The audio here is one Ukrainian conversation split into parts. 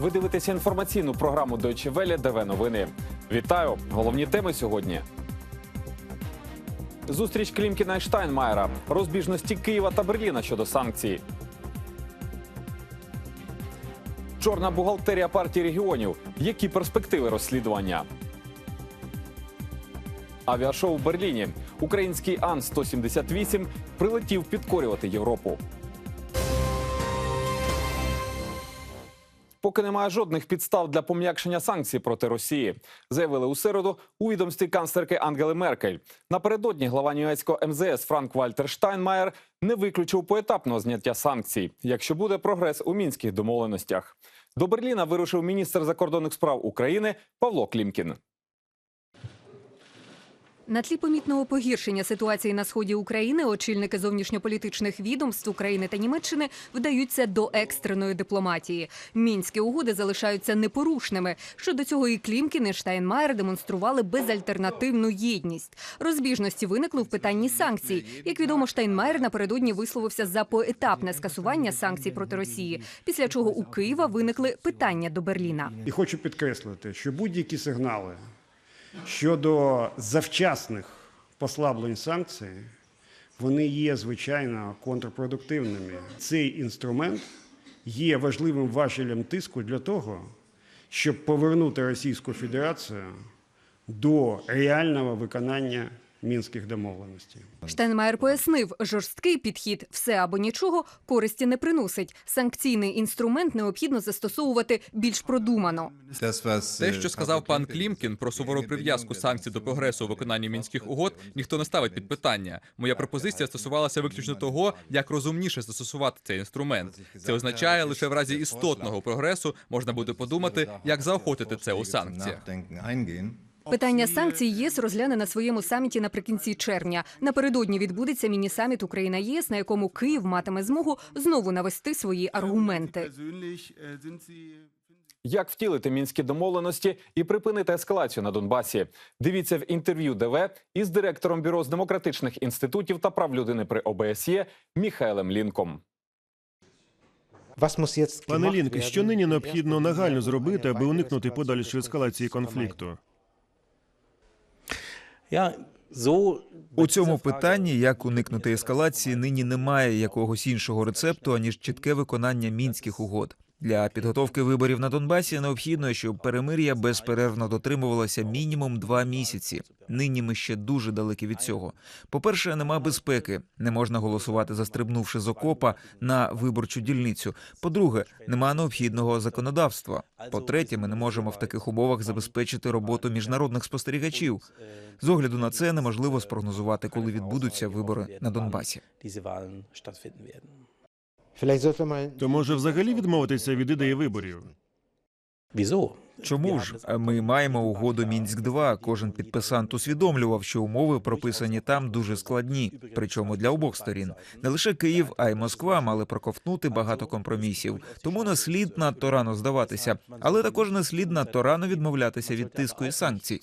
Ви дивитеся інформаційну програму Deutsche Welle ДВ новини. Вітаю! Головні теми сьогодні. Зустріч Клімкіна і Штайнмаєра, розбіжності Києва та Берліна щодо санкцій. Чорна бухгалтерія партії регіонів. Які перспективи розслідування? Авіашоу в Берліні. Український Ан-178 прилетів підкорювати Європу. Поки немає жодних підстав для пом'якшення санкцій проти Росії, заявили у середу у відомстві канцлерки Ангели Меркель. Напередодні глава німецького МЗС Франк Вальтер Штайнмаєр не виключив поетапного зняття санкцій, якщо буде прогрес у мінських домовленостях. До Берліна вирушив міністр закордонних справ України Павло Клімкін. На тлі помітного погіршення ситуації на сході України очільники зовнішньополітичних відомств України та Німеччини вдаються до екстреної дипломатії. Мінські угоди залишаються непорушними. Щодо цього і Клімкін і Штайнмаєр демонстрували безальтернативну єдність. Розбіжності виникли в питанні санкцій. Як відомо, Штайнмаєр напередодні висловився за поетапне скасування санкцій проти Росії. Після чого у Києва виникли питання до Берліна. І хочу підкреслити, що будь-які сигнали щодо завчасних послаблень санкцій, вони є звичайно контрпродуктивними. Цей інструмент є важливим важелем тиску для того, щоб повернути Російську Федерацію до реального виконання мінських домовленостей. Штайнмаєр пояснив, жорсткий підхід все або нічого користі не приносить. Санкційний інструмент необхідно застосовувати більш продумано. Те, що сказав пан Клімкін про сувору прив'язку санкцій до прогресу у виконанні мінських угод, ніхто не ставить під питання. Моя пропозиція стосувалася виключно того, як розумніше застосувати цей інструмент. Це означає, лише в разі істотного прогресу можна буде подумати, як заохотити це у санкціях. Питання санкцій єС розгляне на своєму саміті наприкінці червня. Напередодні відбудеться міні-саміт Україна ЄС, на якому Київ матиме змогу знову навести свої аргументи. Як втілити мінські домовленості і припинити ескалацію на Донбасі? Дивіться в інтерв'ю ДВ із директором бюро з демократичних інститутів та прав людини при ОБСЄ Міхаелем Лінком. Пане Лінк, що нині необхідно нагально зробити, аби уникнути подальшої ескалації конфлікту? У цьому питанні, як уникнути ескалації, нині немає якогось іншого рецепту аніж чітке виконання мінських угод. Для підготовки виборів на Донбасі необхідно, щоб перемир'я безперервно дотримувалося мінімум два місяці. Нині ми ще дуже далекі від цього. По-перше, нема безпеки, не можна голосувати, застрибнувши з окопа на виборчу дільницю. По-друге, нема необхідного законодавства. По-третє, ми не можемо в таких умовах забезпечити роботу міжнародних спостерігачів. З огляду на це неможливо спрогнозувати, коли відбудуться вибори на Донбасі. То може взагалі відмовитися від ідеї виборів? Чому ж ми маємо угоду мінськ 2 Кожен підписант усвідомлював, що умови прописані там дуже складні, причому для обох сторін. Не лише Київ, а й Москва мали проковтнути багато компромісів. Тому не слід надто рано здаватися, але також не слід надто рано відмовлятися від тиску і санкцій.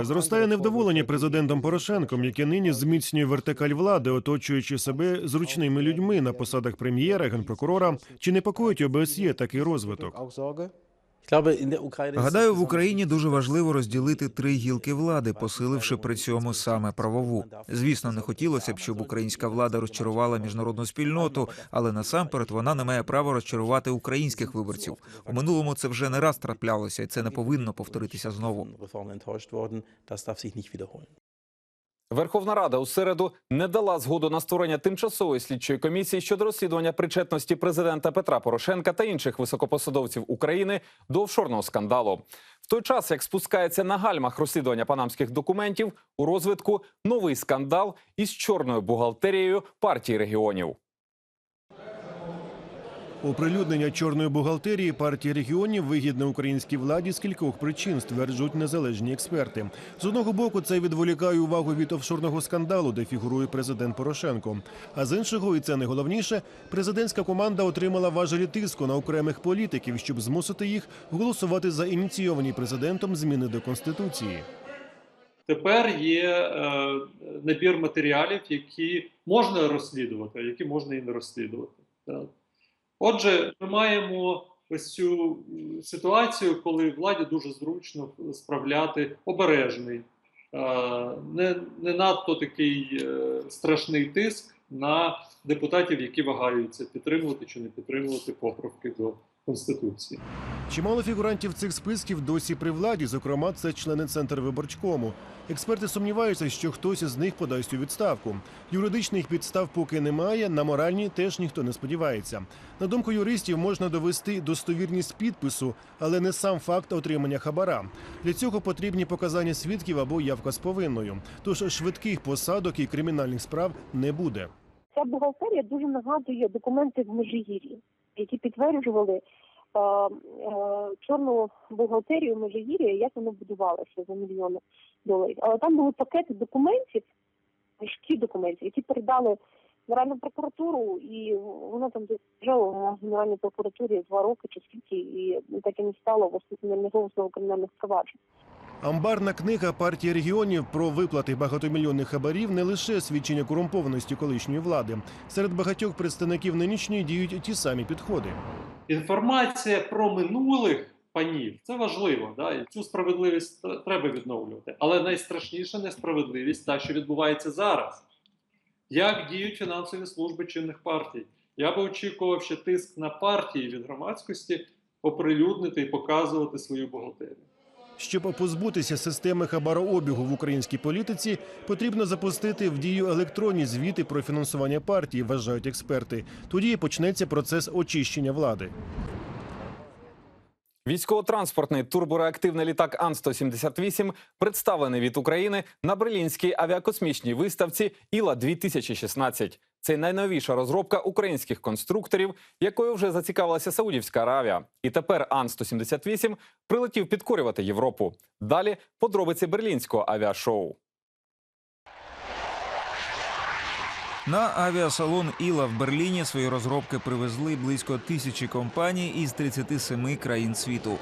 Е, Зростає невдоволення президентом Порошенком, яке нині зміцнює вертикаль влади, оточуючи себе зручними людьми на посадах прем'єра, генпрокурора. Чи непокоїть ОБСЄ такий розвиток? Гадаю, в Україні дуже важливо розділити три гілки влади, посиливши при цьому саме правову. Звісно, не хотілося б, щоб українська влада розчарувала міжнародну спільноту, але насамперед вона не має права розчарувати українських виборців. У минулому це вже не раз траплялося, і це не повинно повторитися знову. Верховна Рада у середу не дала згоду на створення тимчасової слідчої комісії щодо розслідування причетності президента Петра Порошенка та інших високопосадовців України до офшорного скандалу. В той час, як спускається на гальмах розслідування панамських документів, у розвитку новий скандал із чорною бухгалтерією партії регіонів. Оприлюднення чорної бухгалтерії партії регіонів вигідне українській владі з кількох причин, стверджують незалежні експерти. З одного боку, це відволікає увагу від офшорного скандалу, де фігурує президент Порошенко. А з іншого, і це не головніше, президентська команда отримала важелі тиску на окремих політиків, щоб змусити їх голосувати за ініційовані президентом зміни до конституції. Тепер є е, набір матеріалів, які можна розслідувати, а які можна і не розслідувати. Отже, ми маємо ось цю ситуацію, коли владі дуже зручно справляти обережний, е, не, не надто такий е, страшний тиск на депутатів, які вагаються підтримувати чи не підтримувати поправки до конституції. Чимало фігурантів цих списків досі при владі, зокрема, це члени центр виборчкому. Експерти сумніваються, що хтось із них подасть у відставку. Юридичних підстав поки немає, на моральні теж ніхто не сподівається. На думку юристів, можна довести достовірність підпису, але не сам факт отримання хабара. Для цього потрібні показання свідків або явка з повинною. Тож швидких посадок і кримінальних справ не буде. Ця бухгалтерія дуже нагадує документи в Межигір'ї, які підтверджували е, е, чорну бухгалтерію Межигір'я, як воно будувалося за мільйони доларів. Але там були пакети документів, мішки документів, які передали Генеральну прокуратуру, і воно там лежало на Генеральній прокуратурі два роки чи скільки, і так і не стало не голосного кримінальних проваджень. Амбарна книга партії регіонів про виплати багатомільйонних хабарів не лише свідчення корумпованості колишньої влади. Серед багатьох представників нинішньої діють ті самі підходи. Інформація про минулих панів це важливо, да? і цю справедливість треба відновлювати. Але найстрашніша несправедливість та, що відбувається зараз. Як діють фінансові служби чинних партій? Я би очікував ще тиск на партії від громадськості оприлюднити і показувати свою бухгалтерію. Щоб позбутися системи хабарообігу в українській політиці, потрібно запустити в дію електронні звіти про фінансування партії, вважають експерти. Тоді почнеться процес очищення влади. Військово-транспортний турбореактивний літак Ан-178 представлений від України на Берлінській авіакосмічній виставці Іла 2016 Це найновіша розробка українських конструкторів, якою вже зацікавилася Саудівська Аравія. І тепер Ан-178 прилетів підкорювати Європу. Далі подробиці берлінського авіашоу. На авіасалон Іла в Берліні свої розробки привезли близько тисячі компаній із 37 країн світу.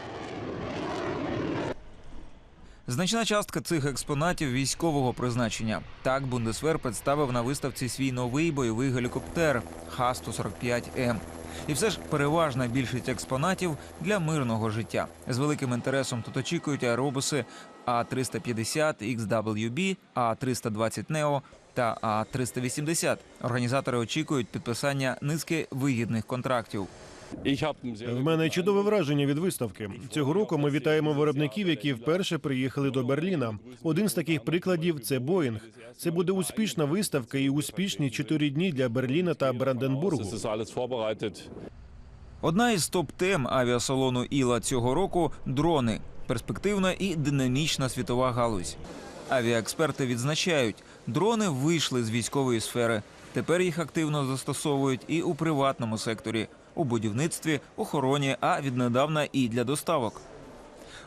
Значна частка цих експонатів військового призначення. Так Бундесвер представив на виставці свій новий бойовий гелікоптер Х-145М. І все ж переважна більшість експонатів для мирного життя. З великим інтересом тут очікують аеробуси А350 XWB, А320 Neo та А380. Організатори очікують підписання низки вигідних контрактів. В мене чудове враження від виставки. Цього року ми вітаємо виробників, які вперше приїхали до Берліна. Один з таких прикладів це Боїнг. Це буде успішна виставка і успішні чотири дні для Берліна та Бранденбургу. Одна із топ-тем авіасалону Іла цього року дрони. Перспективна і динамічна світова галузь. Авіаексперти відзначають, дрони вийшли з військової сфери. Тепер їх активно застосовують і у приватному секторі, у будівництві, охороні, а віднедавна і для доставок.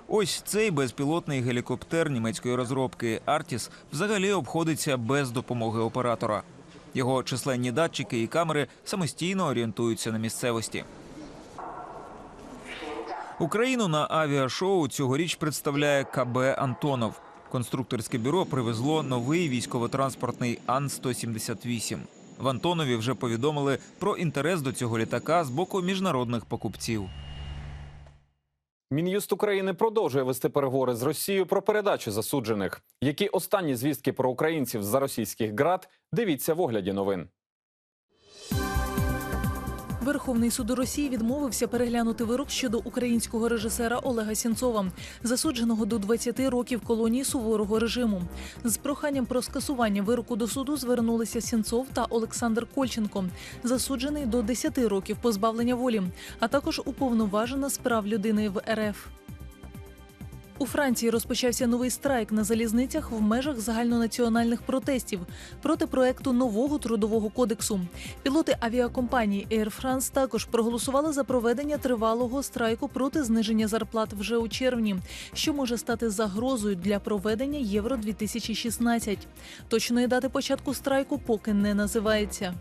Ось цей безпілотний гелікоптер німецької розробки Artis взагалі обходиться без допомоги оператора. Його численні датчики і камери самостійно орієнтуються на місцевості. Україну на авіашоу цьогоріч представляє КБ Антонов. Конструкторське бюро привезло новий військово-транспортний Ан-178. В Антонові вже повідомили про інтерес до цього літака з боку міжнародних покупців. Мін'юст України продовжує вести переговори з Росією про передачу засуджених. Які останні звістки про українців за російських ґрат? Дивіться в огляді новин. Верховний суд Росії відмовився переглянути вирок щодо українського режисера Олега Сінцова, засудженого до 20 років колонії суворого режиму. З проханням про скасування вироку до суду звернулися Сінцов та Олександр Кольченко, засуджений до 10 років позбавлення волі, а також уповноважена справ людини в РФ. У Франції розпочався новий страйк на залізницях в межах загальнонаціональних протестів проти проекту нового трудового кодексу. Пілоти авіакомпанії Air France також проголосували за проведення тривалого страйку проти зниження зарплат вже у червні, що може стати загрозою для проведення Євро 2016 Точної дати початку страйку поки не називається.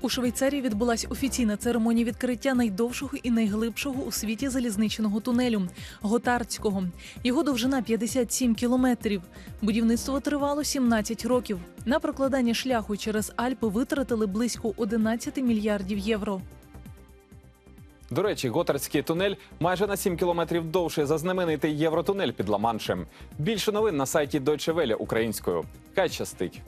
У Швейцарії відбулася офіційна церемонія відкриття найдовшого і найглибшого у світі залізничного тунелю Готардського. Його довжина 57 кілометрів. Будівництво тривало 17 років. На прокладання шляху через Альпи витратили близько 11 мільярдів євро. До речі, Готардський тунель майже на 7 кілометрів довший за знаменитий Євротунель під Ла-Маншем. Більше новин на сайті Deutsche Welle українською. Хай щастить!